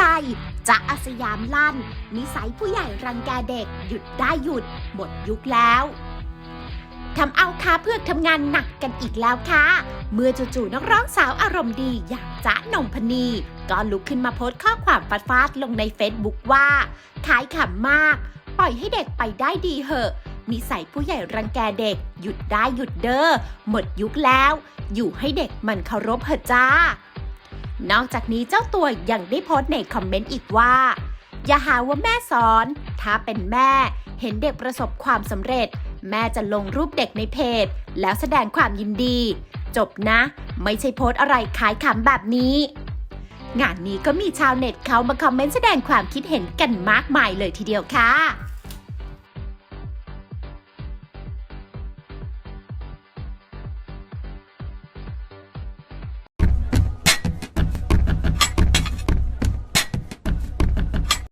ร จะอาสยามลั่น นิสัยผู้ใหญ่รังแกเด็ก หยุดได้หยุด หมดยุคแล้วทำเอาค้าเพื่อทำงานหนักกันอีกแล้วค่ะ เมื่อจู่ๆนักร้องสาวอารมณ์ดีอย่างจ๊ะนงพนีก็ลุกขึ้นมาโพสต์ข้อความฟาดๆลงในเฟซบุ๊กว่า ขายขำมาก ปล่อยให้เด็กไปได้ดีเหอะ นิสัยผู้ใหญ่รังแกเด็ก หยุดได้หยุดเด้อ หมดยุคแล้ว อยู่ให้เด็กมันเคารพเหอะจ้า นอกจากนี้เจ้าตัวยังได้โพสต์ในคอมเมนต์อีกว่า อย่าหาว่าแม่สอน ถ้าเป็นแม่เห็นเด็กประสบความสำเร็จ แม่จะลงรูปเด็กในเพจ แล้วแสดงความยินดี จบนะ ไม่ใช่โพสต์อะไรขายขำแบบนี้ งานนี้ก็มีชาวเน็ตเขามาคอมเมนต์แสดงความคิดเห็นกันมากมายเลยทีเดียวค่ะ